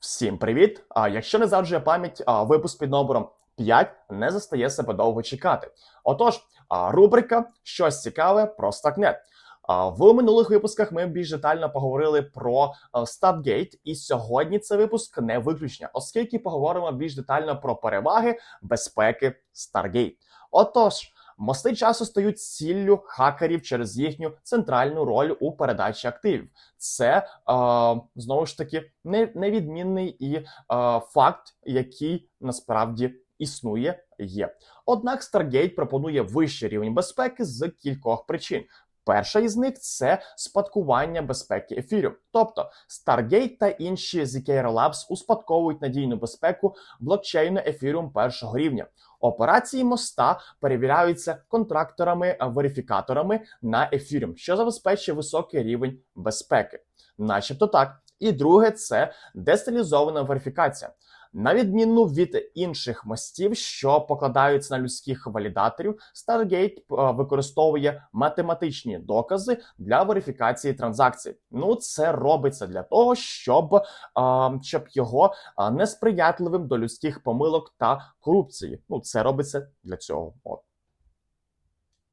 Всім привіт! А якщо не завжує пам'ять, випуск під номером 5 не застає себе довго чекати. Отож, рубрика Щось цікаве про Starknet. А, В минулих випусках ми більш детально поговорили про а, і сьогодні це випуск не виключення, оскільки поговоримо більш детально про переваги безпеки Stargate. Отож, мости часу стають ціллю хакерів через їхню центральну роль у передачі активів. Це е, знову ж таки невідмінний і е, факт, який насправді існує, є. Однак Stargate пропонує вищий рівень безпеки з кількох причин. Перша із них це спадкування безпеки ефіру. Тобто Stargate та інші ZK Labs успадковують надійну безпеку блокчейну ефіріум першого рівня. Операції моста перевіряються контракторами-верифікаторами на ефіріум, що забезпечує високий рівень безпеки, начебто так. І друге це десталізована верифікація. На відміну від інших мостів, що покладаються на людських валідаторів, Stargate е, використовує математичні докази для верифікації транзакцій. Ну, це робиться для того, щоб, е, щоб його е, несприятливим до людських помилок та корупції. Ну, це робиться для цього.